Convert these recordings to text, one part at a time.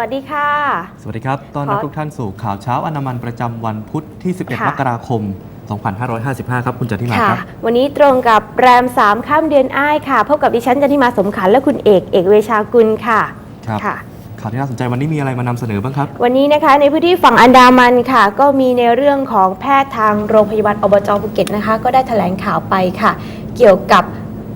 วัสดีค่ะ สวัสดีครับ ต้อนรับขอทุกท่านสู่ข่าวเช้าอนามันประจำวันพุธที่ 11ค่ะมกราคม 2555 ครับ คุณจันทิมาค่ะครับ วันนี้ตรงกับแรม 3 ข้ามเดือนอ้ายค่ะ พบกับดิฉันจันทิมาสมขันธ์และคุณเอกเอกเวชากุลค่ะ ครับค่ะข่าวที่น่าสนใจวันนี้มีอะไรมานำเสนอบ้างครับ วันนี้นะคะในพื้นที่ฝั่งอันดามันค่ะ ก็มีในเรื่องของแพทย์ทางโรงพยาบาลอบจภูเก็ตนะคะ ก็ได้แถลงข่าวไปค่ะ เกี่ยวกับ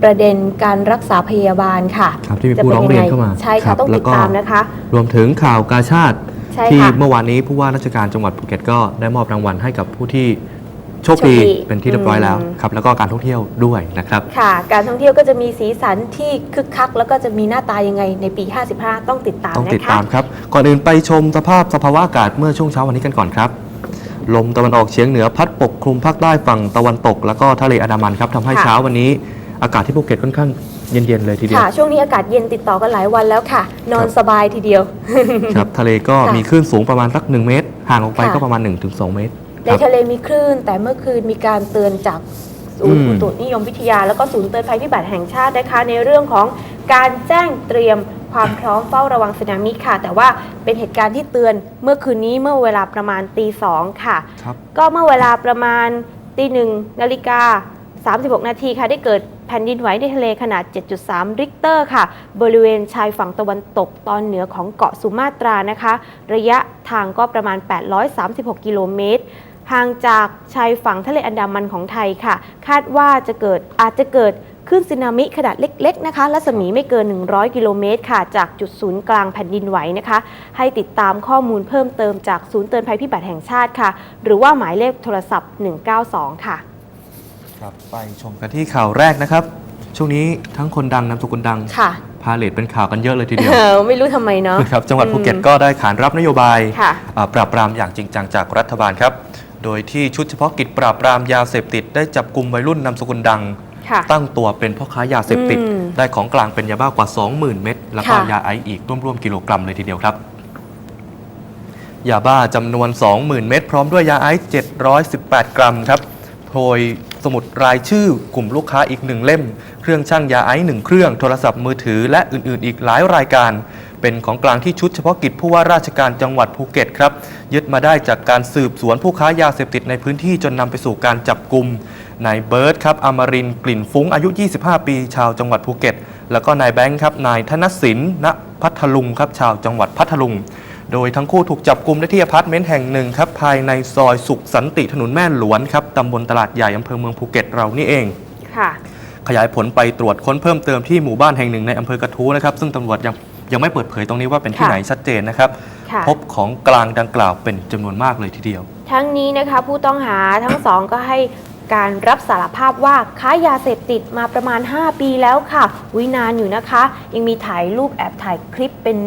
ประเด็นการรักษาพยาบาลค่ะครับที่มีจะผู้ป็ร้องเรียนเข้ามาใช่ครัค่ะบต้องแล้ติวดก็ตามนะคะ รวมถึงข่าวกาชาติใช่ที่ค่ะเมื่อวานนี้ผู้ว่าราชการจังหวัดภูเก็ตก็ได้มอบรางวัลให้กับผู้ที่โชคดีโชคดีเป็นที่เรียบร้อยแล้วอืมครับแล้วก็การท่องเที่ยวด้วยนะครับค่ะ การท่องเที่ยวก็จะมีสีสันที่คึกคัก แล้วก็จะมีหน้าตายังไงในปี 55 ต้องติดตามต้องนะติดคะตามครับ ก่อนอื่นไปชมสภาพสภาวะอากาศเมื่อช่วงเช้าวันนี้กันก่อนครับ ลมตะวันออกเฉียงเหนือพัดปกคลุมภาคใต้ฝั่งตะวันตก แล้วก็ทะเลอันดามันครับทำให้ค่ะเช้าวันนี้ อากาศที่ภูเก็ตค่อนข้างเย็นๆเลยทีเดียว ค่ะ ช่วงนี้อากาศเย็นติดต่อกันหลายวันแล้วค่ะ นอนครับ สบายทีเดียว ครับทะเลก็ค่ะมีคลื่นสูงประมาณสัก 1 เมตร ห่างออกไปค่ะ ก็ประมาณ 1-2 เมตรในครับ ทะเลมีคลื่น แต่เมื่อคืนมีการเตือนจากศูนย์อืม อุตุนิยมวิทยา แล้วก็ศูนย์เตือนภัยพิบัติแห่งชาตินะคะ ในเรื่องของการแจ้งเตรียมความพร้อมเฝ้าระวังสึนามิค่ะ แต่ว่าเป็นเหตุการณ์ที่เตือนเมื่อคืนนี้เมื่อเวลาประมาณตีสองค่ะ ครับ ก็เมื่อเวลาประมาณตีหนึ่งนาฬิกา 36 นาทีค่ะ ได้เกิด แผ่นดินไหวในทะเลขนาด 7.3 ริกเตอร์ค่ะ บริเวณชายฝั่งตะวันตกตอนเหนือของเกาะสุมาตรานะคะ ระยะทางก็ประมาณ 836 กิโลเมตรห่างจากชายฝั่งทะเลอันดามันของไทยค่ะ คาดว่าจะเกิดอาจจะเกิดขึ้นสึนามิขนาดเล็กๆนะคะรัศมีไม่เกิน 100 กิโลเมตรค่ะ จากจุดศูนย์กลางแผ่นดินไหวนะคะ ให้ติดตามข้อมูลเพิ่มเติมจากศูนย์เตือนภัยพิบัติแห่งชาติค่ะ หรือว่าหมายเลขโทรศัพท์ 192 ค่ะ ครับไปชมกันที่ข่าวแรกนะครับ ช่วงนี้ทั้งคนดังนามสกุลดังค่ะ พาเลทเป็นข่าวกันเยอะเลยทีเดียวเออไม่รู้ทำไมเนาะครับจังหวัดอืมภูเก็ตก็ได้ขานรับนโยบายค่ะ อ่าปราบปรามอย่างจริงจังจากรัฐบาลครับ โดยที่ชุดเฉพาะกิจปราบปรามยาเสพติดได้จับกลุ่มวัยรุ่นนามสกุลดัง ค่ะ ตั้งตัวเป็นพ่อค้ายาเสพติด อืมได้ของกลางเป็นยาบ้ากว่า 20,000 เม็ดแล้วก็ค่ะ ยาไอซ์อีกร่วมๆกิโลกรัมเลยทีเดียวครับ ยาบ้าจำนวน 20,000 เม็ดพร้อมด้วยยาไอซ์718 กรัมครับโดย สมุดรายชื่อกลุ่มลูกค้าอีกหนึ่งเล่ม เครื่องชั่งยาไอซ์หนึ่งเครื่อง โทรศัพท์มือถือและอื่นๆ อีกหลายรายการ เป็นของกลางที่ชุดเฉพาะกิจผู้ว่าราชการจังหวัดภูเก็ตครับ ยึดมาได้จากการสืบสวนผู้ค้ายาเสพติดในพื้นที่จนนำไปสู่การจับกลุ่มนายเบิร์ตครับอมรินทร์กลิ่นฟุ้งอายุ 25 ปี ชาวจังหวัดภูเก็ต แล้วก็นายแบงค์ครับนายธนสินณพัทลุงครับชาวจังหวัดพัทลุง โดยทั้งคู่ถูกจับกลุ่มได้ที่อพาร์ตเมนต์แห่งหนึ่งครับภายในซอยสุขสันติถนนแม่หลวนครับตำบลตลาดใหญ่อำเภอเมืองภูเก็ตเรานี่เอง ค่ะ ขยายผลไปตรวจค้นเพิ่มเติมที่หมู่บ้านแห่งหนึ่งในอำเภอกระทู้นะครับซึ่งตำรวจยังยังไม่เปิดเผยตรงนี้ว่าเป็นที่ค่ะ ไหนชัดเจนนะครับ ค่ะ พบของกลางดังกล่าวเป็นจำนวนมากเลยทีเดียว ทั้งนี้นะคะผู้ต้องหาทั้งสองก็ให้ การรับสารภาพว่าค้ายาเสพติดมาประมาณ 5 ปีแล้วค่ะวินานอยู่นะคะ ยังมีถ่ายรูปแอบถ่ายคลิปเป็น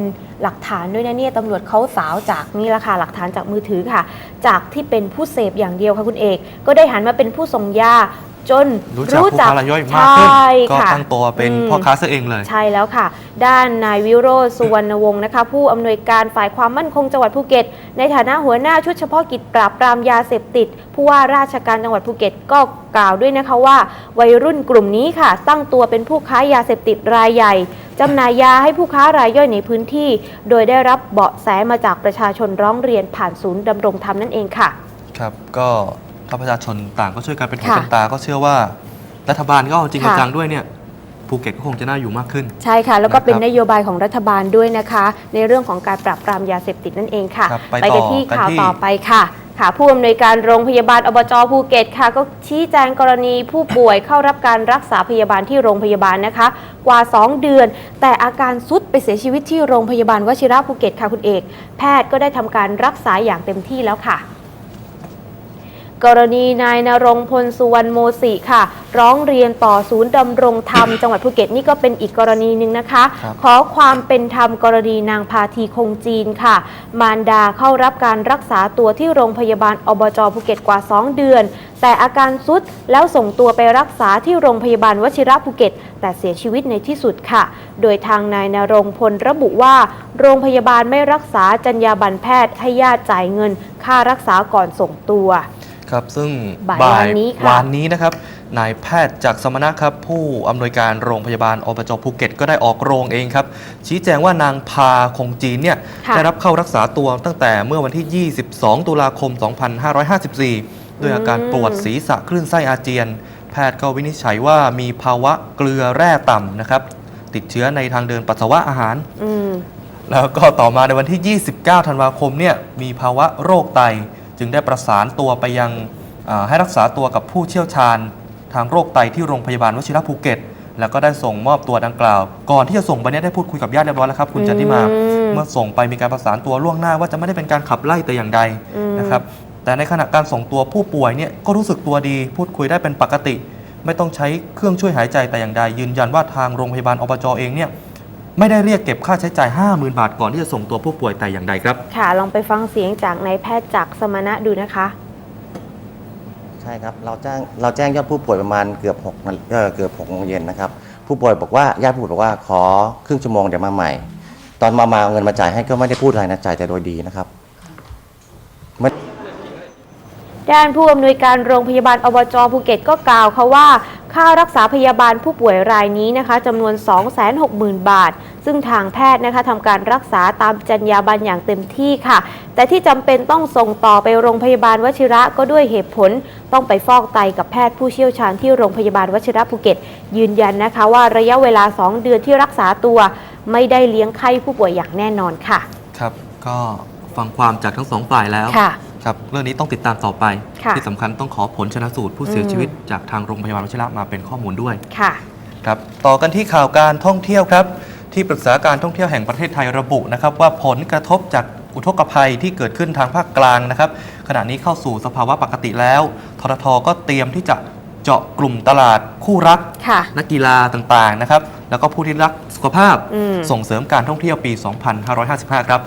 หลักฐานด้วยนะเนี่ยตำรวจเขาสาวจากนี่ละค่ะหลักฐานจากมือถือค่ะ จากที่เป็นผู้เสพอย่างเดียวค่ะคุณเอก ก็ได้หันมาเป็นผู้ส่งยา จนรู้จักผู้ค้ารายย่อยมากขึ้นใช่ก็ค่ะตั้งตัวเป็นมพ่อค้าซะเองเลย ใช่แล้วค่ะ ด้านนายวิโรจน์สุวรรณวงศ์นะคะ ผู้อำนวยการฝ่ายความมั่นคงจังหวัดภูเก็ต ในฐานะหัวหน้าชุดเฉพาะกิจปราบปรามยาเสพติด ผู้ว่าราชการจังหวัดภูเก็ตก็กล่าวด้วยนะคะว่า วัยรุ่นกลุ่มนี้ค่ะ ตั้งตัวเป็นผู้ค้ายาเสพติดรายใหญ่จำหน่ายยาให้ผู้ค้ารายย่อยในพื้นที่ โดยได้รับเบาะแสมาจากประชาชนร้องเรียนผ่านศูนย์ดำรงธรรมนั่นเองค่ะ ครับก็ ถ้าประชาชนต่างก็ช่วยกันเป็นหูค่ะเป็นตา ก็เชื่อว่ารัฐบาลก็เอาจริงเอาค่ะ จังด้วยเนี่ยภูเก็ตก็คงจะน่าอยู่มากขึ้น ใช่ค่ะ แล้วก็เป็นนะครับนโยบายของรัฐบาลด้วยนะคะ ในเรื่องของการปราบปรามยาเสพติดนั่นเองค่ะครับไปกันต่อที่กันข่าวที่ ต่อไปค่ะ ค่ะ ผู้อำนวยการโรงพยาบาลอบจภูเก็ตค่ะ ก็ชี้แจงกรณีผู้ป่วยเข้ารับการรักษาพยาบาลที่โรงพยาบาลนะคะ กว่า 2 เดือน แต่อาการซุดไปเสียชีวิตที่โรงพยาบาลวชิระภูเก็ตค่ะคุณเอก แพทย์ก็ได้ทำการรักษาอย่างเต็มที่แล้วค่ะ กรณีนายนรงพลสุวรรณโมสิค่ะ ร้องเรียนต่อศูนย์ดำรงธรรมจังหวัดภูเก็ตนี่ก็เป็นอีกกรณีหนึ่งนะคะครับขอความเป็นธรรมกรณีนางพาทีคงจีนค่ะ มารดาเข้ารับการรักษาตัวที่โรงพยาบาลอบจภูเก็ตกว่า 2 เดือน แต่อาการซุดแล้วส่งตัวไปรักษาที่โรงพยาบาลวชิระภูเก็ต แต่เสียชีวิตในที่สุดค่ะ โดยทางนายนรงพลระบุว่า โรงพยาบาลไม่รักษาจรรยาบรรณแพทย์ให้ญาติจ่ายเงิน ค่ารักษาก่อนส่งตัว ครับซึ่งบ่ายวันนี้ค่ะวานนี้นะครับนายแพทย์จากสมณะครับ ผู้อำนวยการโรงพยาบาลอบจภูเก็ต ก็ได้ออกโรงเองครับ ชี้แจงว่านางพาคงจีนเนี่ยค่ะได้รับเข้ารักษาตัวตั้งแต่เมื่อวันที่ 22 ตุลาคม 2554 ด้วยอาการปวดศีรษะคลื่นไส้อาเจียน แพทย์ก็วินิจฉัยว่ามีภาวะเกลือแร่ต่ำนะครับ ติดเชื้อในทางเดินปัสสาวะอาหารอืมแล้วก็ต่อมาในวันที่ 29 ธันวาคมเนี่ยมีภาวะโรคไต จึงได้ประสานตัวไปยังอ่าให้รักษาตัวกับผู้เชี่ยวชาญ ทางโรคไตที่โรงพยาบาลวชิระภูเก็ต แล้วก็ได้ส่งมอบตัวดังกล่าว ก่อนที่จะส่งไปเนี่ยได้พูดคุยกับญาติเรียบร้อยแล้วครับคุณจันทิมาอืมเมื่อส่งไปมีการประสานตัวล่วงหน้าว่าจะไม่ได้เป็นการขับไล่แต่อย่างใดอืมนะครับ แต่ในขณะการส่งตัวผู้ป่วยเนี่ยก็รู้สึกตัวดี พูดคุยได้เป็นปกติ ไม่ต้องใช้เครื่องช่วยหายใจแต่อย่างใดยืนยันว่าทางโรงพยาบาลอบจเองเนี่ย ไม่ได้เรียกเก็บค่าใช้จ่าย 50,000 บาท ก่อนที่จะส่งตัวผู้ป่วยแต่อย่างใดครับ ค่ะ ลองไปฟังเสียงจากนายแพทย์จากสมณะดูนะคะ ใช่ครับ เราแจ้งเราแจ้งยอดผู้ป่วยประมาณเกือบ6นาฬิเอ่อเกือบ6โมงเย็นนะครับ ผู้ป่วยบอกว่าญาติผู้ป่วยบอกว่าขอครึ่งชั่วโมงเดี๋ยวมาใหม่ ตอนมามาเอาเงินมาจ่ายให้ก็ไม่ได้พูดอะไรนะจ่ายแต่โดยดีนะครับไม่ด้านผู้อำนวยการโรงพยาบาลอบจภูเก็ตก็กล่าวค่ะว่า ค่ารักษาพยาบาลผู้ป่วยรายนี้นะคะจำนวน 260,000 บาท ซึ่งทางแพทย์นะคะทำการรักษาตามจรรยาบรรณอย่างเต็มที่ค่ะ แต่ที่จำเป็นต้องส่งต่อไปโรงพยาบาลวชิระก็ด้วยเหตุผล ต้องไปฟอกไตกับแพทย์ผู้เชี่ยวชาญที่โรงพยาบาลวชิระภูเก็ต ยืนยันนะคะว่าระยะเวลา 2 เดือนที่รักษาตัว ไม่ได้เลี้ยงไข้ผู้ป่วยอย่างแน่นอนค่ะ ครับ ก็ฟังความจากทั้งสองฝ่ายแล้ว ค่ะ ครับเรื่องนี้ต้องติดตามต่อไป ค่ะที่สำคัญต้องขอผลชนะสูตรผู้เสียอืม ชีวิตจากทางโรงพยาบาลวชิระมาเป็นข้อมูลด้วย ค่ะ ครับต่อกันที่ข่าวการท่องเที่ยวครับ ที่ปรึกษาการท่องเที่ยวแห่งประเทศไทยระบุนะครับ ว่าผลกระทบจากอุทกภัยที่เกิดขึ้นทางภาคกลางนะครับ ขณะนี้เข้าสู่สภาวะปกติแล้วทททก็เตรียมที่จะเจาะกลุ่มตลาดคู่รัก ค่ะ นักกีฬาต่างๆนะครับ แล้วก็ผู้ที่รักสุขภาพอืม ส่งเสริมการท่องเที่ยวปี 2555 ครับ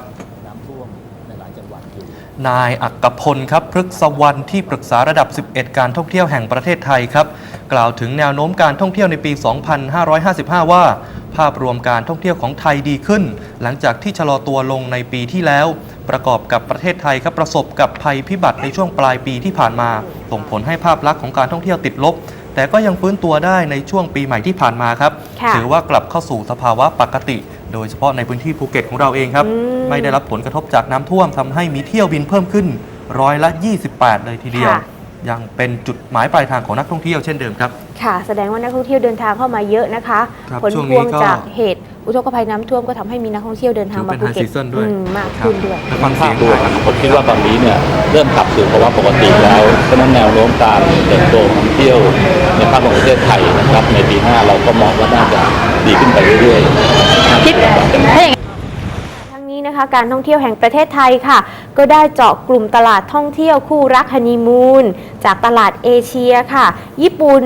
นายอักกพลครับพฤกษวรรณที่ปรึกษาระดับ 11 การท่องเที่ยวแห่งประเทศไทยครับ กล่าวถึงแนวโน้มการท่องเที่ยวในปี 2555 ว่า ภาพรวมการท่องเที่ยวของไทยดีขึ้น หลังจากที่ชะลอตัวลงในปีที่แล้ว ประกอบกับประเทศไทยครับประสบกับภัยพิบัติในช่วงปลายปีที่ผ่านมา ส่งผลให้ภาพลักษณ์ของการท่องเที่ยวติดลบ แต่ก็ยังฟื้นตัวได้ในช่วงปีใหม่ที่ผ่านมาครับค่ะถือว่ากลับเข้าสู่สภาวะปกติ โดยเฉพาะในพื้นที่ภูเก็ตของเราเองครับอืมไม่ได้รับผลกระทบจากน้ำท่วมทำให้มีเที่ยวบินเพิ่มขึ้นร้อยละ 28 เลยทีเดียว ค่ะ ยังเป็นจุดหมายปลายทางของนักท่องเที่ยวเช่นเดิมครับ ค่ะ แสดงว่านักท่องเที่ยวเดินทางเข้ามาเยอะนะคะ ครับผลช่วงพนี้วงก็จากเหตุ อุทกภัยน้ำท่วมก็ทำให้มีนักท่องเที่ยวเดินทางถือมาเป็นภูไฮเก็ตซีซันด้วย อืมมากขึ้นด้วยไปฟังเสียงด้หวน่ยอยครับ ผมคิดว่าตอนนี้เนี่ยเริ่มกลับสู่ภาวะปกติแล้วเพราะฉะนั้นแนวโน้มการเติบโตของท่องเที่ยวในภาคของประเทศไทยนะครับในปีหน้าเราก็มองว่าน่าจะดีขึ้นไปเรื่อยๆคิด ถ้าอย่างทั้งนี้นะคะการท่องเที่ยวแห่งประเทศไทยค่ะ ก็ได้เจาะกลุ่มตลาดท่องเที่ยวคู่รักฮันนีมูนจากตลาดเอเชียค่ะ ญี่ปุ่น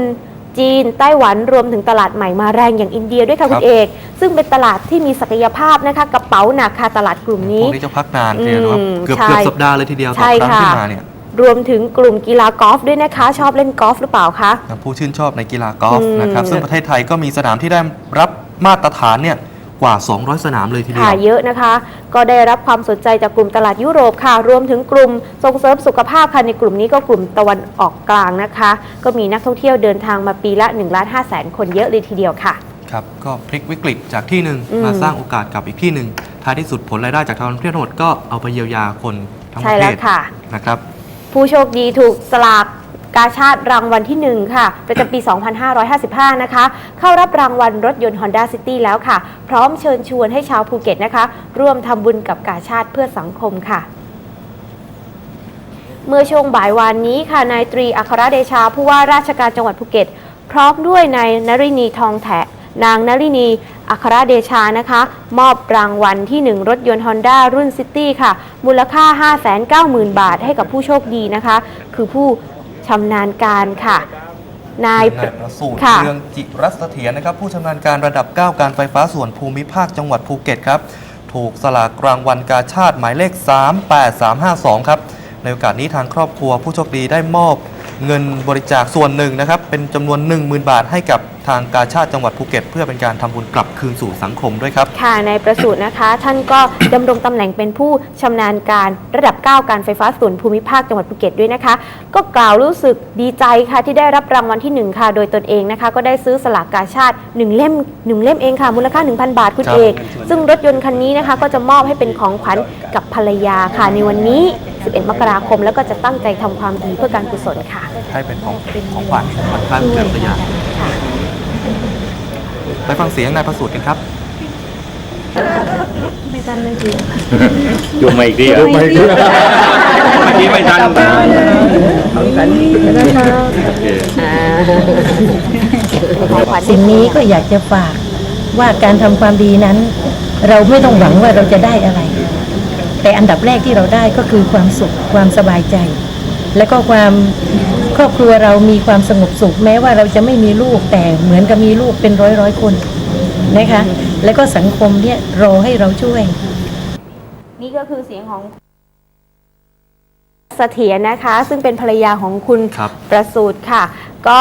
จีน ไต้หวันรวมถึงตลาดใหม่มาแรงอย่างอินเดียด้วยค่ะครัคุบณเอก ซึ่งเป็นตลาดที่มีศักยภาพนะคะ กระเป๋าหนักค่ะตลาดกลุ่มพนี้วกนี้จะพักนานทีเดียวนะครับอืมเกือบใช่เกือบสัปดาห์เลยทีเดียวต่อใช่ครั้งค่ะที่มาเนี่ยรวมถึงกลุ่มกีฬากอล์ฟด้วยนะคะ ชอบเล่นกอล์ฟหรือเปล่าคะผู้ชื่นชอบในกีฬากอล์ฟอืมนะครับซึ่งประเทศไทยก็มีสนามที่ได้รับมาตรฐานเนี่ย กว่า 200 สนามเลยทีเดียค่ะวเยอะนะคะ ก็ได้รับความสนใจจากกลุ่มตลาดยุโรปค่ะ รวมถึงกลุ่มส่งเสริมสุขภาพค่ะในกลุ่มนี้ก็กลุ่มตะวันออกกลางนะคะ ก็มีนักท่องเที่ยวเดินทางมาปีละ1ล้าน5แสนคนเยอะเลยทีเดียวค่ะ ครับก็พลิกวิกฤตจากที่หนึ่งอืม มาสร้างโอกาสกับอีกที่หนึ่งท้ายที่สุดผลรายได้จากทางท่องเที่ยวทั้งหมดก็เอาไปเยียวยาคนทั้งปใช่ระเทแล้วศค่ะ นะครับ ผู้โชคดีถูกสลาก กาชาติรางวัลที่ 1 ค่ะ ประจำปี 2555 นะคะ เข้ารับรางวัลรถยนต์ Honda City แล้วค่ะ พร้อมเชิญชวนให้ชาวภูเก็ตนะคะ ร่วมทำบุญกับกาชาติเพื่อสังคมค่ะเมื่อช่วงบ่ายวานนี้ค่ะ นายตรีอัครเดชา ผู้ว่าราชการจังหวัดภูเก็ต พร้อมด้วยนายนรินีทองแถะนางนรินีอัครเดชานะคะ มอบรางวัลที่ 1 รถยนต์ Honda รุ่น City ค่ะ มูลค่า 590,000 บาทให้กับผู้โชคดีนะคะ คือผู้ ชำนาญการค่ะ นาย นายประสูติค่ะเรืองจิรัสเถียรนะครับ ผู้ชำนาญการระดับ 9 การไฟฟ้าส่วนภูมิภาคจังหวัดภูเก็ตครับ ถูกสลากรางวัลกาชาติหมายเลข 38352 ครับ ในโอกาสนี้ทางครอบครัวผู้โชคดีได้มอบเงินบริจาคส่วนหนึ่งนะครับ เป็นจำนวน 10,000 บาทให้กับ ทางกาชาติจังหวัดภูเก็ต เพื่อเป็นการทำบุญกลับคืนสู่สังคมด้วยครับ ค่ะในประสูตรนะคะ ท่านก็ ดำรงตำแหน่งเป็นผู้ชำนาญการระดับ 9 การไฟฟ้าส่วนภูมิภาคจังหวัดภูเก็ตด้วยนะคะ ก็กล่าวรู้สึกดีใจค่ะที่ได้รับรางวัลที่1 ค่ะ โดยตนเองนะคะ ก็ได้ซื้อสลากกาชาติ 1 เล่ม 1 เล่มเองค่ะ มูลค่า 1,000 บาทคุณครับ เอกซึ่งรถยนต์คันนี้นะคะ ก็จะมอบให้เป็นของขวัญกับภรรยาค่ะในวันนี้ 11 มกราคม แล้วก็จะตั้งใจทำความดีเพื่อการกุศลค่ะ ให้เป็นของของขวัญวันคล้ายวันเกิดภรรยาค่ะ ไปฟังเสียงนายประสูติกันครับอยู่มาอีกทีอะเมื่อกี้ไม่ทันของขวัญสิ่งนี้ก็อยากจะฝากว่าการทำความดีนั้น เราไม่ต้องหวังว่าเราจะได้อะไร แต่อันดับแรกที่เราได้ก็คือความสุขความสบายใจ และก็ความ ครอบครัวเรามีความสงบสุข แม้ว่าเราจะไม่มีลูกแต่เหมือนกับมีลูกเป็นร้อยร้อยๆคนนะคะ แล้วก็สังคมเนี่ยรอให้เราช่วย นี่ก็คือเสียงของเสถียรนะคะ ซึ่งเป็นภรรยาของคุณครับประสูตรค่ะ ก็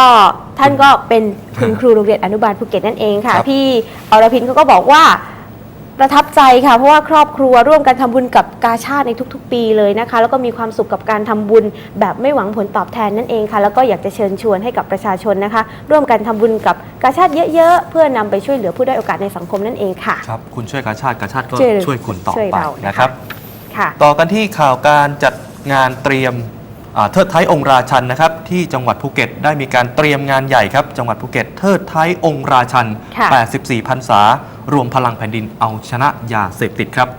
ท่านก็เป็นคุณครูโรงเรียนอนุบาลภูเก็ตนั่นเองค่ะ ครับ พี่อรพินเขาก็บอกว่า ประทับใจค่ะ เพราะว่าครอบครัวร่วมกันทำบุญกับกาชาติในทุก ๆ ปีเลยนะคะ แล้วก็มีความสุขกับการทำบุญแบบไม่หวังผลตอบแทนนั่นเองค่ะ แล้วก็อยากจะเชิญชวนให้กับประชาชนนะคะ ร่วมกันทำบุญกับกาชาติเยอะๆ เพื่อนำไปช่วยเหลือผู้ด้อยโอกาสในสังคมนั่นเองค่ะครับคุณช่วยกาชาติกาชาติก็ช่วยช่วยคุณต่อช่วยไปเรานะคะนะครับค่ะต่อกันที่ข่าวการจัดงานเตรียมอ่า เทิดไทยองค์ราชันนะครับที่จังหวัดภูเก็ตได้มีการเตรียมงานใหญ่ครับ จังหวัดภูเก็ตเทิดไทยองค์ราชันค่ะ84พรรษารวมพลังแผ่นดินเอาชนะยาเสพติดครับ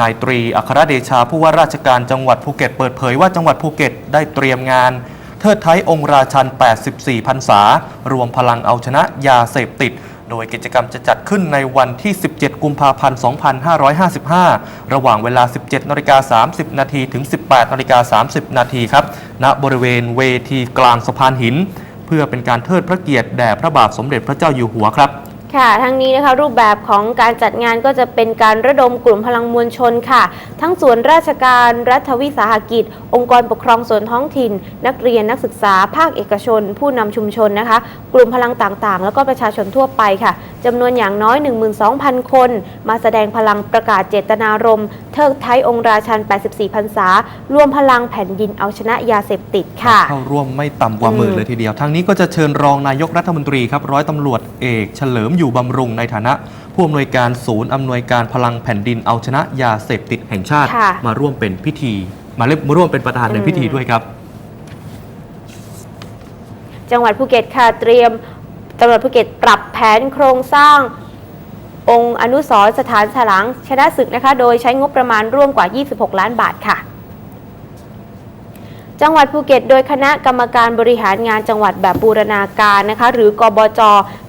นายตรีอัครเดชาผู้ว่าราชการจังหวัดภูเก็ตเปิดเผยว่าจังหวัดภูเก็ตได้เตรียมงาน เทิดไทยองค์ราชัน 84พรรษารวมพลังเอาชนะยาเสพติด โดยกิจกรรมจะจัดขึ้นในวันที่ 17 กุมภาพันธ์ 2555 ระหว่างเวลา 17นาฬิกา30 นาทีถึง 18นาฬิกา30 นาทีครับ ณ บริเวณเวทีกลางสะพานหิน เพื่อเป็นการเทิดพระเกียรติแด่พระบาทสมเด็จพระเจ้าอยู่หัวครับ ค่ะ ทั้งนี้นะคะรูปแบบของการจัดงานก็จะเป็นการระดมกลุ่มพลังมวลชนค่ะ ทั้งส่วนราชการรัฐวิสาหกิจ องค์กรปกครองส่วนท้องถิ่น นักเรียนนักศึกษา ภาคเอกชน ผู้นำชุมชนนะคะ กลุ่มพลังต่างๆ แล้วก็ประชาชนทั่วไปค่ะจำนวนอย่างน้อย 12,000 คน มาแสดงพลังประกาศเจตนารมณ์ เทิดไทยองค์ราชัน 84 พรรษารวมพลังแผ่นดินเอาชนะยาเสพติดค่ะ เข้าร่วมไม่ต่ำกว่าหมื่นเลยทีเดียว ทางนี้ก็จะเชิญรองนายกรัฐมนตรีครับ ร้อยตำรวจเอกเฉลิมอยู่บำรุงในฐานะผู้อำนวยการศูนย์อำนวยการพลังแผ่นดินเอาชนะยาเสพติดแห่งชาติ ค่ะ มาร่วมเป็นพิธี มาเล่นมาร่วมเป็นประธานในพิธีด้วยครับ จังหวัดภูเก็ตค่ะเตรียมจังหวัดภูเก็ตปรับแผนโครงสร้าง องค์อนุสรสถานฉลังชนะศึกนะคะ โดยใช้งบประมาณร่วมกว่า 26 ล้านบาทค่ะ จังหวัดภูเก็ต โดยคณะกรรมการบริหารงานจังหวัดแบบบูรณาการนะคะ หรือกบจ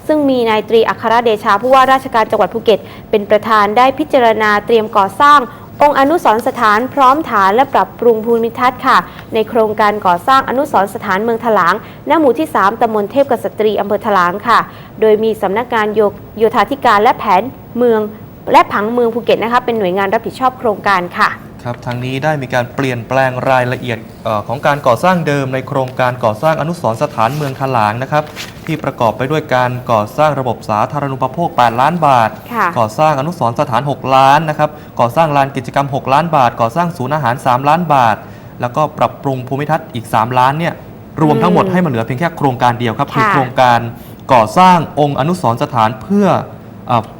ซึ่งมีนายตรีอัครเดชาผู้ว่าราชการจังหวัดภูเก็ต เป็นประธานได้พิจารณาเตรียมก่อสร้าง องค์อนุสรสถานพร้อมฐานและปรับปรุงภูมิทัศน์ค่ะ ในโครงการก่อสร้างอนุสรสถานเมืองถลางณหมู่ที่ 3ตำบลเทพกษัตรีอำเภอถลางค่ะ โดยมีสำนักงานโยโยธาธิการและแผนเมือง และผังเมืองภูเก็ตนะคะเป็นหน่วยงานรับผิดชอบโครงการค่ะ ครับทางนี้ได้มีการเปลี่ยนแปลงรายละเอียดเออของการก่อสร้างเดิมในโครงการก่อสร้างอนุสรณ์สถานเมืองถลางนะครับ ที่ประกอบไปด้วยการก่อสร้างระบบสาธารณูปโภค 8 ล้านบาทค่ะก่อสร้างอนุสรณ์สถาน 6 ล้านนะครับก่อสร้างลานกิจกรรม 6 ล้านบาท ก่อสร้างศูนย์อาหาร 3 ล้านบาท แล้วก็ปรับปรุงภูมิทัศน์อีก 3 ล้านเนี่ยรวมทั้งหมดให้มันเหลือเพียงแค่โครงการเดียวครับคือค่ะโครงการก่อสร้างองค์อนุสรณ์สถานเพื่อเอ่อ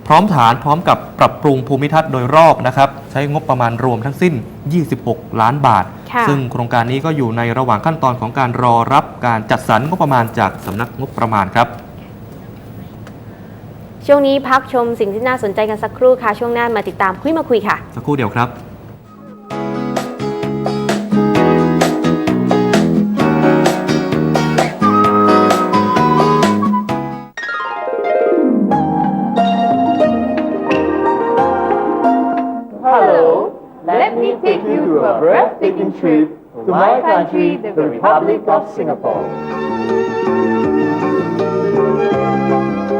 พร้อมฐานพร้อมกับปรับปรุงภูมิทัศน์โดยรอบนะครับ ใช้งบประมาณรวมทั้งสิ้น 26 ล้านบาทค่ะซึ่งโครงการนี้ก็อยู่ในระหว่างขั้นตอนของการรอรับการจัดสรรงบประมาณจากสำนักงบประมาณครับ ช่วงนี้พักชมสิ่งที่น่าสนใจกันสักครู่ค่ะ ช่วงหน้ามาติดตามคุยมาคุยค่ะ สักครู่เดียวครับ breathtaking trip to my country, the Republic of Singapore.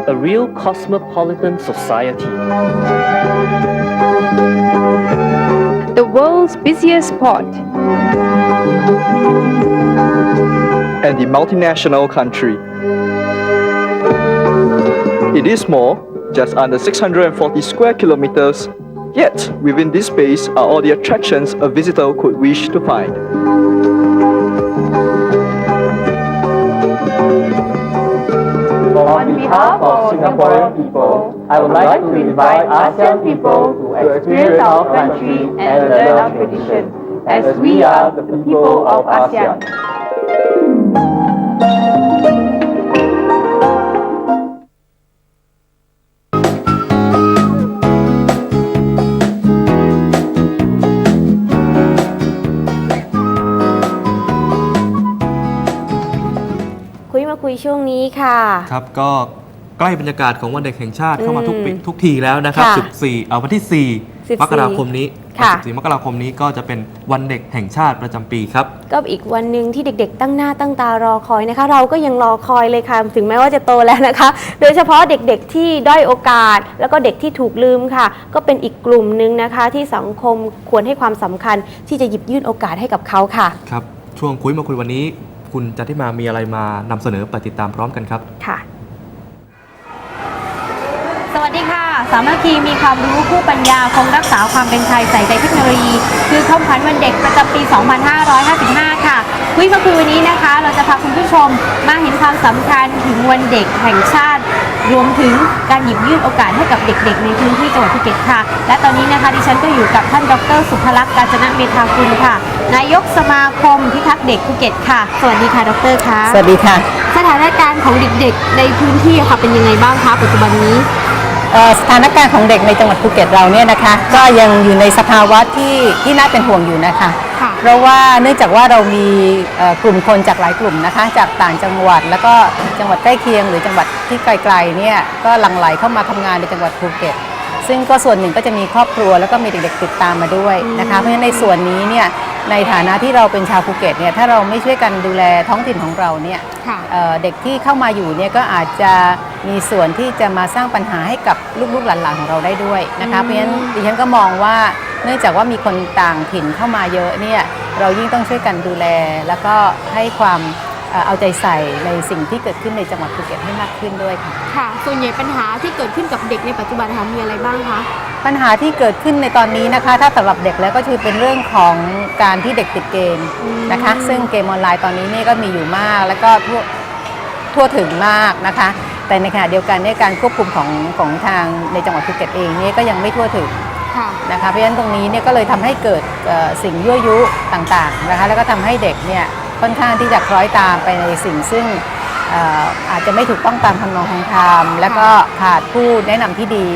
a real cosmopolitan society. the world's busiest port, And the multinational country. It is small, just under 640 square kilometers, yet within this space are all the attractions a visitor could wish to find. On behalf of Singaporean people, I would like to invite ASEAN people to experience our country and learn our tradition, as we are the people of ASEAN. มาคุยช่วงนี้ค่ะ ครับก็ใกล้บรรยากาศของวันเด็กแห่งชาติเข้ามาทุกปีอืมทุกทีแล้วนะครับค่ะ14เอาวันที่ 4 14มกราคมนี้ค่ะ 14มกราคมนี้ก็จะเป็นวันเด็กแห่งชาติประจำปีครับ ก็อีกวันหนึ่งที่เด็กๆ ตั้งหน้าตั้งตารอคอยนะคะ เราก็ยังรอคอยเลยค่ะ ถึงแม้ว่าจะโตแล้วนะคะ โดยเฉพาะเด็กๆที่ด้อยโอกาส แล้วก็เด็กที่ถูกลืมค่ะ ก็เป็นอีกกลุ่มหนึ่งนะคะ ที่สังคมควรให้ความสำคัญที่จะหยิบยื่นโอกาสให้กับเขาค่ะ ครับช่วงคุยมาคุยวันนี้ คุณจันทิมามีอะไรมานำเสนอไปติดตามพร้อมกันครับค่ะ ค่ะ สามัคคีมีความรู้ผู้ปัญญา คงรักษาความเป็นไทยใส่ใจเทคโนโลยี คือคำขวัญวันเด็กประจำปี 2555 ค่ะ คุยมาคุยวันนี้นะคะ เราจะพาคุณผู้ชมมาเห็นความสำคัญถึงวันเด็กแห่งชาติ รวมถึงการหยิบยื่นโอกาสให้กับเด็กๆ ในพื้นที่จังหวัดภูเก็ตค่ะ และตอนนี้นะคะดิฉันก็อยู่กับท่านดร สุภลักษณ์กาญจนเมธากุลค่ะ นายกสมาคมพิทักษ์เด็กภูเก็ตค่ะ สวัสดีค่ะดรค่ะสวัสดีค่ะ สถานการณ์ของเด็กๆ ในพื้นที่อะค่ะเป็นยังไงบ้างคะปัจจุบันนี้เอ่อ สถานการณ์ของเด็กในจังหวัดภูเก็ตเราเนี่ยนะคะ ก็ยังอยู่ในสภาวะที่ที่น่าเป็นห่วงอยู่นะคะ ค่ะ เพราะว่าเนื่องจากว่าเรามีเอ่อกลุ่มคนจากหลายกลุ่มนะคะ จากต่างจังหวัดแล้วก็จังหวัดใกล้เคียง หรือจังหวัดที่ไกลๆเนี่ยก็หลั่งไหลเข้ามาทำงานในจังหวัดภูเก็ต ซึ่งก็ส่วนหนึ่งก็จะมีครอบครัวแล้วก็มีเด็กๆติดตามมาด้วยนะคะ เพราะฉะนั้นในส่วนนี้เนี่ย ในฐานะที่เราเป็นชาวภูเก็ตเนี่ยถ้าเราไม่ช่วยกันดูแลท้องถิ่นของเราเนี่ยค่ะ เอ่อเด็กที่เข้ามาอยู่เนี่ยก็อาจจะมีส่วนที่จะมาสร้างปัญหาให้กับลูกๆหลานๆของเราได้ด้วยนะคะอืม เพราะฉะนั้นดิฉันก็มองว่าเนื่องจากว่ามีคนต่างถิ่นเข้ามาเยอะเนี่ยเรายิ่งต้องช่วยกันดูแล แล้วก็ให้ความ เอ่อเอาใจใส่ในสิ่งที่เกิดขึ้นในจังหวัดภูเก็ตให้มากขึ้นด้วยค่ะ ค่ะ ส่วนใหญ่ปัญหาที่เกิดขึ้นกับเด็กในปัจจุบันนะคะมีอะไรบ้างคะปัญหาที่เกิดขึ้นในตอนนี้นะคะ ถ้าสำหรับเด็กแล้วก็คือเป็นเรื่องของการที่เด็กติดเกมนะคะ ซึ่งเกมออนไลน์ตอนนี้นี่ก็มีอยู่มาก แล้วก็ทั่วทั่วถึงมากนะคะ แต่ในขณะเดียวกันเนี่ยการควบคุมของของทางในจังหวัดภูเก็ตเองเนี่ยก็ยังไม่ทั่วถึงค่ะนะคะเพราะฉะนั้นตรงนี้เนี่ยก็เลยทำให้เกิดเอ่อสิ่งยั่วยุต่างๆนะคะ แล้วก็ทำให้เด็กเนี่ย ค่อนข้างที่จะคล้อยตามไปในสิ่งซึ่งเอ่ออาจจะไม่ถูกต้องตามทำนองของธรรมแล้วก็ขาดผู้แนะนำที่ดี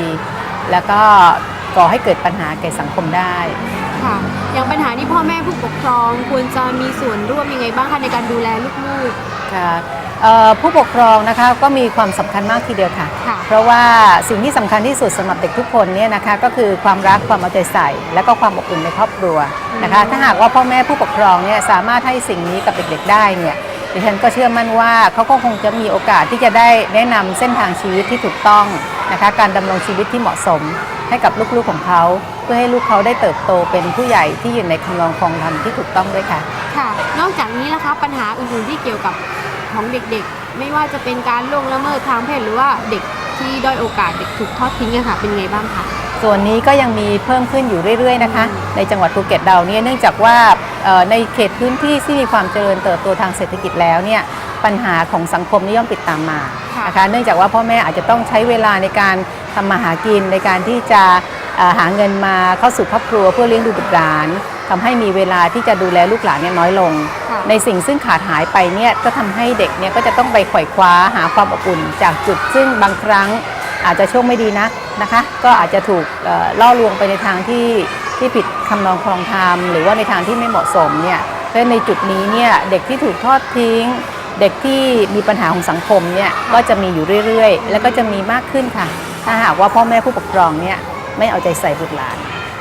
แล้วก็ก่อให้เกิดปัญหาแก่สังคมได้ค่ะอย่างปัญหาที่พ่อแม่ผู้ปกครองควรจะมีส่วนร่วมยังไงบ้างคะในการดูแลลูกค่ะเอ่อ ผู้ปกครองนะคะก็มีความสำคัญมากทีเดียวค่ะค่ะ เพราะว่าสิ่งที่สำคัญที่สุดสำหรับเด็กทุกคนเนี่ยนะคะก็คือความรักความเอาใจใส่ และก็ความอบอุ่นในครอบครัวนะคะถ้าหากว่าพ่อแม่ผู้ปกครองเนี่ยสามารถให้สิ่งนี้กับเด็กๆได้เนี่ยดิฉันก็เชื่อมั่นว่าเขาก็คงจะมีโอกาสที่จะได้แนะนำเส้นทางชีวิตที่ถูกต้องนะคะการดำรงชีวิตที่เหมาะสมให้กับลูกๆของเขา เพื่อให้ลูกเขาได้เติบโตเป็นผู้ใหญ่ที่อยู่ในคำนองครองธรรมที่ถูกต้องด้วยค่ะๆค่ะ นอกจากนี้นะคะปัญหาอื่นๆที่เกี่ยวกับ ของเด็กๆ ไม่ว่าจะเป็นการล่วงละเมิดทางเพศหรือว่าเด็กที่ด้อยโอกาสเด็กถูกทอดทิ้งอะค่ะเป็นไงบ้างคะส่วนนี้ก็ยังมีเพิ่มขึ้นอยู่เรื่อยๆนะคะ ในจังหวัดภูเก็ตเราเนี่ยเนื่องจากว่าเอ่อในเขตพื้นที่ที่มีความเจริญเติบโตทางเศรษฐกิจแล้วเนี่ยปัญหาของสังคมนี่ย่อมติดตามมาค่ะนะคะเนื่องจากว่าพ่อแม่อาจจะต้องใช้เวลาในการทำมาหากินในการที่จะเอ่อหาเงินมาเข้าสู่ครอบครัวเพื่อเลี้ยงดูบุตรหลาน ทำให้มีเวลาที่จะดูแลลูกหลานเนี่ยน้อยลงค่ะในสิ่งซึ่งขาดหายไปเนี่ยก็ทำให้เด็กเนี่ยก็จะต้องไปไขว่คว้าหาความอบอุ่น จากจุดซึ่งบางครั้งอาจจะโชคไม่ดีนะนะคะ ก็อาจจะถูกเอ่อล่อลวงไปในทางที่ที่ผิดคำนองครองธรรมหรือว่าในทางที่ไม่เหมาะสมเนี่ยเพราะฉะนั้นในจุดนี้เนี่ยเด็กที่ถูกทอดทิ้ง เด็กที่มีปัญหาของสังคมเนี่ยก็จะมีอยู่เรื่อยๆ แล้วก็จะมีมากขึ้นค่ะ ถ้าหากว่าพ่อแม่ผู้ปกครองเนี่ยไม่เอาใจใส่บุตรหลาน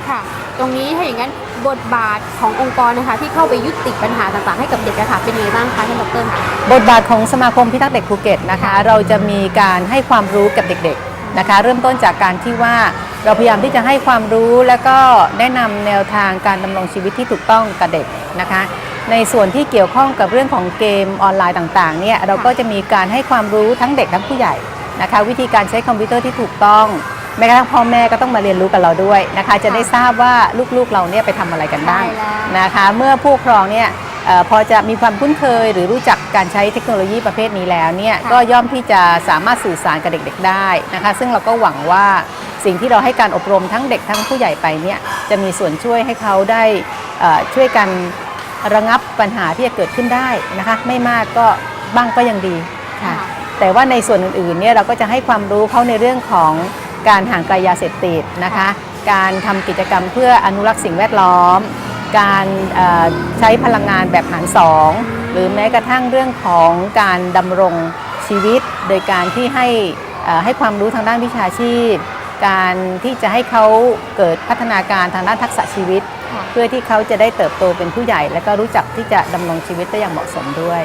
ค่ะ ตรงนี้ถ้าอย่างนั้น บทบาทขององค์กรนะคะ ที่เข้าไปยุติปัญหาต่างๆ ให้กับเด็กอะคะเป็นยังไงบ้างคะท่านดรบทบาทของสมาคมพิทักษ์เด็กภูเก็ตนะคะ เราจะมีการให้ความรู้กับเด็กๆนะคะ เริ่มต้นจากการที่ว่าเราพยายามที่จะให้ความรู้แล้วก็แนะนำแนวทางการดำรงชีวิตที่ถูกต้องกับเด็กนะคะ ในส่วนที่เกี่ยวข้องกับเรื่องของเกมออนไลน์ต่างๆเนี่ยเราก็จะมีการให้ความรู้ทั้งเด็กทั้งผู้ใหญ่นะคะ วิธีการใช้คอมพิวเตอร์ที่ถูกต้อง แม้กระทั่งพ่อแม่ก็ต้องมาเรียนรู้กับเราด้วยนะคะ จะได้ทราบว่าลูกๆเราเนี่ยไปทำอะไรกันบ้างใช่แล้วนะคะ เมื่อผู้ปกครองเนี่ยเอ่อพอจะมีความคุ้นเคยหรือรู้จักการใช้เทคโนโลยีประเภทนี้แล้วเนี่ยก็ย่อมที่จะสามารถสื่อสารกับเด็กๆได้นะคะ ซึ่งเราก็หวังว่าสิ่งที่เราให้การอบรมทั้งเด็กทั้งผู้ใหญ่ไปเนี่ยจะมีส่วนช่วยให้เขาได้เอ่อช่วยกันระงับปัญหาที่จะเกิดขึ้นได้นะคะ ไม่มากก็บ้างก็ยังดีค่ะแต่ว่าในส่วนอื่นๆเนี่ยเราก็จะให้ความรู้เขาในเรื่องของ การห่างไกลยาเสพติดนะคะ การทำกิจกรรมเพื่ออนุรักษ์สิ่งแวดล้อม การเอ่อใช้พลังงานแบบหารสองหรือแม้กระทั่งเรื่องของการดำรงชีวิต โดยการที่ให้เอ่อให้ความรู้ทางด้านวิชาชีพ การที่จะให้เขาเกิดพัฒนาการทางด้านทักษะชีวิต เพื่อที่เขาจะได้เติบโตเป็นผู้ใหญ่ และก็รู้จักที่จะดำรงชีวิตได้อย่างเหมาะสมด้วย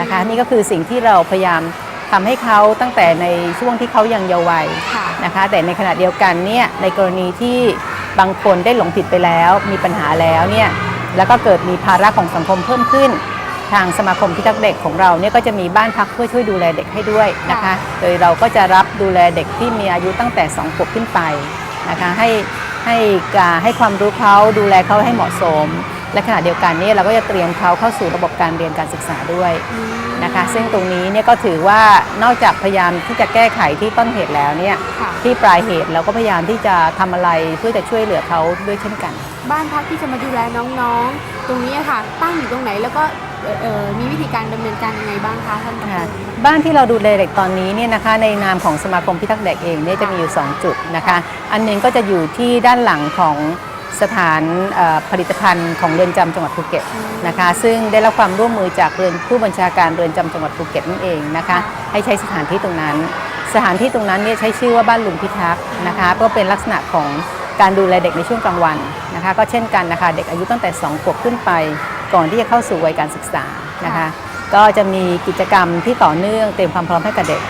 นะคะ นี่ก็คือสิ่งที่เราพยายาม ทำให้เขาตั้งแต่ในช่วงที่เขายังเยาว์วัยค่ะนะคะ แต่ในขณะเดียวกันเนี่ยในกรณีที่บางคนได้หลงผิดไปแล้ว มีปัญหาแล้วเนี่ยแล้วก็เกิดมีภาระของสังคมเพิ่มขึ้น ทางสมาคมพิทักษ์เด็กของเราเนี่ยก็จะมีบ้านพักเพื่อช่วยดูแลเด็กให้ด้วยนะคะ โดยเราก็จะรับดูแลเด็กที่มีอายุตั้งแต่2ขวบขึ้นไปนะคะให้ให้การให้ความรู้เขาดูแลเขาให้เหมาะสม และขณะเดียวกันเนี่ยเราก็จะเตรียมเขาเข้าสู่ระบบการเรียนการศึกษาด้วยนะคะ ซึ่งตรงนี้เนี่ยก็ถือว่านอกจากพยายามที่จะแก้ไขที่ต้นเหตุแล้วเนี่ยค่ะที่ปลายเหตุเราก็พยายามที่จะทำอะไรเพื่อจะช่วยเหลือเขาด้วยเช่นกัน บ้านพักที่จะมาดูแลน้องๆ ตรงนี้ค่ะตั้งอยู่ตรงไหนแล้วก็เอ่อเอ่อมีวิธีการดำเนินการยังไงบ้างคะท่านค่ะบ้านที่เราดูแลเด็กตอนนี้เนี่ยนะคะในนามของสมาคมพิทักษ์เด็กเองเนี่ยจะมีอยู่ 2 จุดนะคะ อันหนึงก็จะอยู่ที่ด้านหลังของ สถานผลิตภัณฑ์ของเรือนจำจังหวัดภูเก็ตนะคะ ซึ่งได้รับความร่วมมือจากเรือนผู้บัญชาการเรือนจำจังหวัดภูเก็ตนั่นเองนะคะ ให้ใช้สถานที่ตรงนั้น สถานที่ตรงนั้นเนี่ยใช้ชื่อว่าบ้านลุงพิทักษ์นะคะก็เป็นลักษณะของการดูแลเด็กในช่วงกลางวันนะคะ ก็เช่นกันนะคะเด็กอายุตั้งแต่2ขวบขึ้นไป ก่อนที่จะเข้าสู่วัยการศึกษานะคะ ก็จะมีกิจกรรมที่ต่อเนื่องเตรียมความพร้อมให้กับเด็ก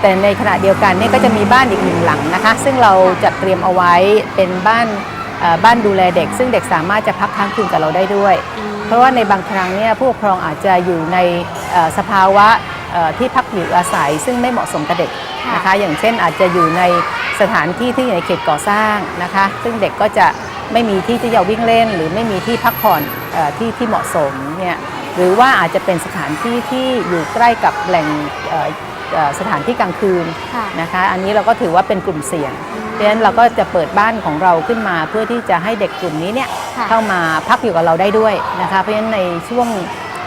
แต่ในขณะเดียวกันเนี่ยก็จะมีบ้านอีกหนึ่งหลังนะคะ ซึ่งเราจัดเตรียมเอาไว้เป็นบ้าน บ้านดูแลเด็ก ซึ่งเด็กสามารถจะพักค้างคืนกับเราได้ด้วย เพราะว่าในบางครั้งเนี่ยผู้ปกครองอาจจะอยู่ในเอ่อสภาวะเอ่อที่พักอยู่อาศัย ซึ่งไม่เหมาะสมกับเด็กนะคะอย่างเช่นอาจจะอยู่ในสถานที่ที่อยู่ในเขตก่อสร้างนะคะ ซึ่งเด็กก็จะไม่มีที่ที่จะวิ่งเล่น หรือไม่มีที่พักผ่อนเออที่ที่เหมาะสมเนี่ยหรือว่าอาจจะเป็นสถานที่ที่อยู่ใกล้กับแหล่งเอ่อเอ่อ สถานที่กลางคืนค่ะนะคะ อันนี้เราก็ถือว่าเป็นกลุ่มเสี่ยงเพราะฉะนั้นเราก็จะเปิดบ้านของเราขึ้นมา เพื่อที่จะให้เด็กกลุ่มนี้เนี่ยค่ะเข้ามาพักอยู่กับเราได้ด้วยนะคะ เพราะฉะนั้นในช่วง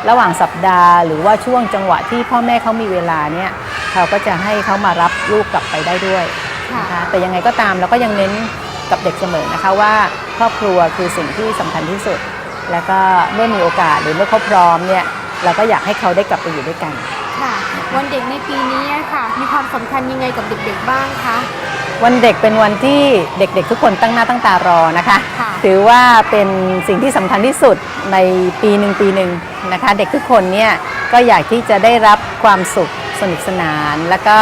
ระหว่างสัปดาห์ หรือว่าช่วงจังหวะที่พ่อแม่เขามีเวลาเนี่ยเราก็จะให้เขามารับลูกกลับไปได้ด้วยค่ะนะคะแต่ยังไงก็ตามเราก็ยังเน้นกับเด็กเสมอนะคะว่าครอบครัวคือสิ่งที่สำคัญที่สุด แล้วก็เมื่อมีโอกาสหรือเมื่อเขาพร้อมเนี่ยเราก็อยากให้เขาได้กลับไปอยู่ด้วยกัน ค่ะ วันเด็กในปีนี้ค่ะ มีความสำคัญยังไงกับเด็กๆบ้างคะ วันเด็กเป็นวันที่เด็กๆ ทุกคนตั้งหน้าตั้งตารอนะคะ ค่ะ ถือว่าเป็นสิ่งที่สำคัญที่สุดในปีหนึ่งปีหนึ่งนะคะ เด็กทุกคนเนี่ยก็อยากที่จะได้รับความสุขสนุกสนาน แล้วก็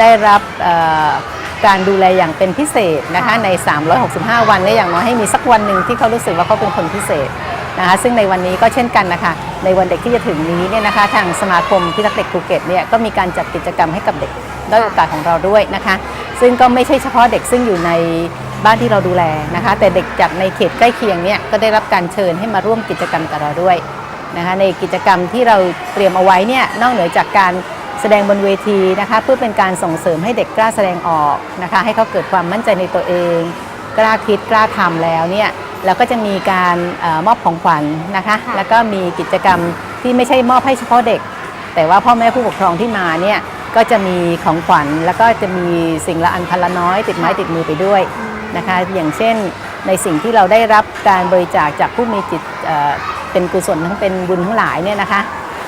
ได้รับเอ่อการดูแลอย่างเป็นพิเศษนะคะ ใน 365 วันเนี่ยอย่างน้อยให้มีสักวันหนึ่งที่เขารู้สึกว่าเขาเป็นคนพิเศษ นะคะซึ่งในวันนี้ก็เช่นกันนะคะในวันเด็กที่จะถึงนี้เนี่ยนะคะทางสมาคมพิทักษ์เด็กภูเก็ตเนี่ยก็มีการจัดกิจกรรมให้กับเด็กด้อยโอกาสของเราด้วยนะคะ ซึ่งก็ไม่ใช่เฉพาะเด็กซึ่งอยู่ในบ้านที่เราดูแลนะคะ แต่เด็กจากในเขตใกล้เคียงเนี่ยก็ได้รับการเชิญให้มาร่วมกิจกรรมกับเราด้วยนะคะในกิจกรรมที่เราเตรียมเอาไว้เนี่ยนอกเหนือจากการแสดงบนเวทีนะคะเพื่อเป็นการส่งเสริมให้เด็กกล้าแสดงออกนะคะให้เขาเกิดความมั่นใจในตัวเอง กล้าคิดกล้าทำแล้วเนี่ย เราก็จะมีการเออมอบของขวัญนะคะค่ะแล้วก็มีกิจกรรมที่ไม่ใช่มอบให้เฉพาะเด็ก แต่ว่าพ่อแม่ผู้ปกครองที่มาเนี่ยก็จะมีของขวัญแล้วก็จะมีสิ่งละอันพันละน้อยติดไม้ติดมือไปด้วยนะคะ อย่างเช่นในสิ่งที่เราได้รับการบริจาคจากผู้มีจิตเอ่อเป็นกุศลทั้งเป็นบุญทั้งหลายเนี่ยนะคะ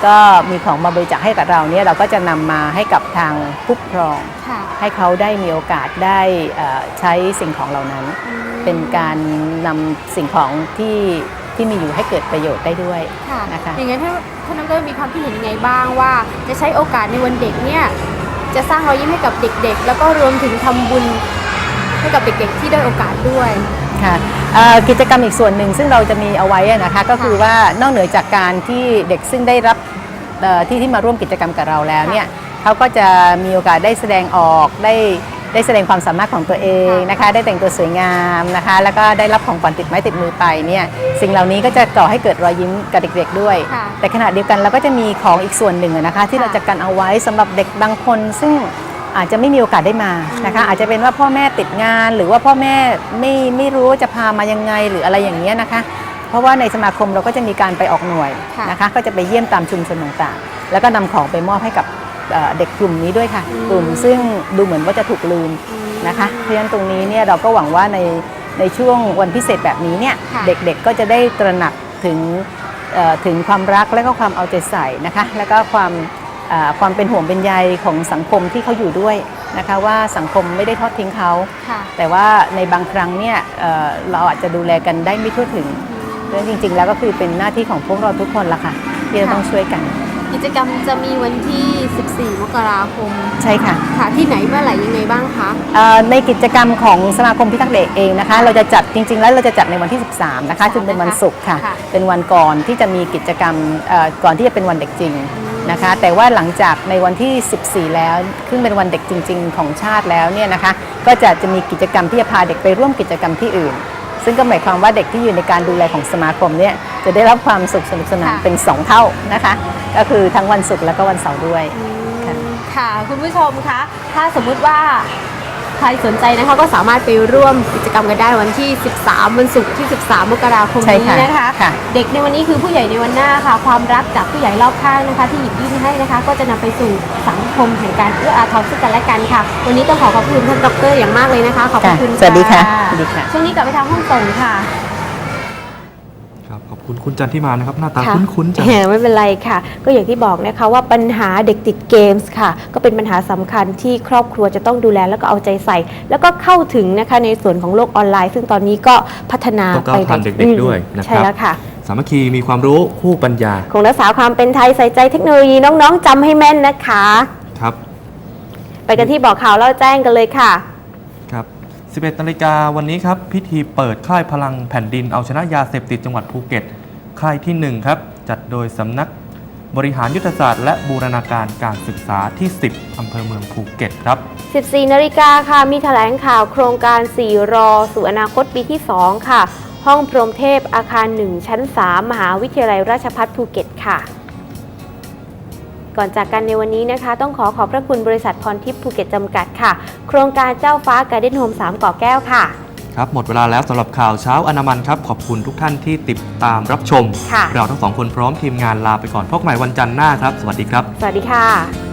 ก็มีของมาบริจาคให้กับเราเนี่ยเราก็จะนำมาให้กับทางผู้ปกครอง ค่ะ ให้เขาได้มีโอกาสได้เอ่อใช้สิ่งของเหล่านั้น เป็นการนำสิ่งของที่ที่มีอยู่ให้เกิดประโยชน์ได้ด้วย ค่ะนะคะ อย่างนั้นท่านท่านดรมีความคิดเห็นยังไงบ้างว่า จะใช้โอกาสในวันเด็กเนี่ยจะสร้างรอยยิ้มให้กับเด็กๆ แล้วก็รวมถึงทำบุญให้กับเด็กๆ ที่ได้อยโอกาสด้วย ค่ะเอ่อกิจกรรมอีกส่วนหนึ่งซึ่งเราจะมีเอาไว้อะนะคะก็คือว่านอกเหนือจากการที่เด็กซึ่งได้รับเอ่อ ที่ที่มาร่วมกิจกรรมกับเราแล้วเนี่ยเขาก็จะมีโอกาสได้แสดงออกได้ได้แสดงความสามารถของตัวเองนะคะ ได้แต่งตัวสวยงามนะคะ แล้วก็ได้รับของขวัญติดไม้ติดมือไปเนี่ยสิ่งเหล่านี้ก็จะก่อให้เกิดรอยยิ้มกับเด็กๆด้วยค่ะแต่ขณะเดียวกันเราก็จะมีของอีกส่วนหนึ่งอะนะคะ ที่ค่ะเราจะกันเอาไว้สำหรับเด็กบางคน ซึ่งอาจจะไม่มีโอกาสได้มานะคะ อาจจะเป็นว่าพ่อแม่ติดงาน หรือว่าพ่อแม่ไม่ไม่รู้ว่าจะพามายังไงหรืออะไรอย่างเงี้ยนะคะ เพราะว่าในสมาคมเราก็จะมีการไปออกหน่วยค่ะนะคะ ก็จะไปเยี่ยมตามชุมชนต่างๆ แล้วก็นำของไปมอบให้กับเอ่อเด็กกลุ่มนี้ด้วยค่ะ กลุ่มซึ่งดูเหมือนว่าจะถูกลืมนะคะ เพราะฉะนั้นตรงนี้เนี่ยเราก็หวังว่าในในช่วงวันพิเศษแบบนี้เนี่ยค่ะเด็กๆก็จะได้ตระหนักถึงเอ่อถึงความรักและก็ความเอาใจใส่นะคะ แล้วก็ความเอ่อความเป็นห่วงเป็นใยของสังคมที่เขาอยู่ด้วยนะคะว่าสังคมไม่ได้ทอดทิ้งเขาค่ะแต่ว่าในบางครั้งเนี่ยเอ่อเราอาจจะดูแลกันได้ไม่ทั่วถึง เรื่องจริง ๆ แล้วก็คือเป็นหน้าที่ของพวกเราทุกคนละค่ะที่จะต้องช่วยกัน กิจกรรมจะมีวันที่ 14 มกราคม ใช่ค่ะ ค่ะ ที่ไหนเมื่อไหร่ยังไงบ้างคะ เอ่อในกิจกรรมของสมาคมพิทักษ์เด็กเองนะคะ เราจะจัดจริง ๆ แล้วเราจะจัดในวันที่ 13 นะคะซึ่งเป็นวันศุกร์ค่ะ ค่ะ เป็นวันก่อนที่จะมีกิจกรรมเอ่อก่อนที่จะเป็นวันเด็กจริงนะคะ แต่ว่าหลังจากในวันที่ 14 แล้วซึ่งเป็นวันเด็กจริง ๆ ของชาติแล้วเนี่ยนะคะ ก็จะจะมีกิจกรรมที่จะพาเด็กไปร่วมกิจกรรมที่อื่น ซึ่งก็หมายความว่าเด็กที่อยู่ในการดูแลของสมาคมเนี่ยจะได้รับความสุขสนุกสนานค่ะ เป็น 2 เท่านะคะ ก็คือทั้งวันศุกร์แล้วก็วันเสาร์ด้วย ค่ะค่ะคุณผู้ชมคะ ถ้าสมมุติว่า ใครสนใจนะคะก็สามารถไปร่วมกิจกรรมกันได้วันที่ 13 วันศุกร์ที่ 13 มกราคมใช่นี้ค่ะนะคะ ค่ะ เด็กในวันนี้คือผู้ใหญ่ในวันหน้าค่ะ ความรักจากผู้ใหญ่รอบข้างนะคะ ที่หยิบยื่นให้นะคะ ก็จะนำไปสู่สังคมแห่งการเอื้ออาทรซึ่งกันและกันค่ะ วันนี้ต้องขอขอบคุณท่านดรอย่างมากเลยนะคะขอบพระคุณสวัสดีค่ะสวัสดีค่ะ ช่วงนี้กลับไปทางห้องส่งค่ะ ครับขอบคุณคุณจันทิมานะครับหน้าตาค่ะ คุ้นๆจังแหมไม่เป็นไรค่ะ ก็อย่างที่บอกนะคะว่าปัญหาเด็กติดเกมส์ค่ะ ก็เป็นปัญหาสำคัญที่ครอบครัวจะต้องดูแลแล้วก็เอาใจใส่ แล้วก็เข้าถึงนะคะในส่วนของโลกออนไลน์ ซึ่งตอนนี้ก็พัฒนาต้องก้าวไปทันในเด็กๆด้วยนะคใช่รับแล้วค่ะ สามัคคีมีความรู้คู่ปัญญาคงรักษาความเป็นไทยใส่ใจเทคโนโลยีน้องๆจำให้แม่นนะคะ ครับ ไปกันที่บอกข่าวเล่าแจ้งกันเลยค่ะครับ 11นาฬิกาวันนี้ครับ พิธีเปิดค่ายพลังแผ่นดินเอาชนะยาเสพติดจังหวัดภูเก็ต ค่ายที่ 1 ครับ จัดโดยสำนักบริหารยุทธศาสตร์และบูรณาการการศึกษาที่ 10 อำเภอเมืองภูเก็ตครับ 14นาฬิกาค่ะ มีแถลงข่าวโครงการ 4 รอ สู่อนาคตปีที่ 2 ค่ะ ห้องพรมเทพอาคาร 1 ชั้น 3 มหาวิทยาลัยราชภัฏภูเก็ตค่ะ ก่อนจากกันในวันนี้นะคะ ต้องขอขอบพระคุณบริษัทพรทิพย์ภูเก็ตจำกัดค่ะ โครงการเจ้าฟ้าการ์เด้นโฮม3ก่อแก้วค่ะ ครับ หมดเวลาแล้วสำหรับข่าวเช้าอนามันครับ ขอบคุณทุกท่านที่ติดตามรับชม ค่ะ เราทั้งสองคนพร้อมทีมงานลาไปก่อนพบกันใหม่วันจันทร์หน้าครับ สวัสดีครับ สวัสดีค่ะ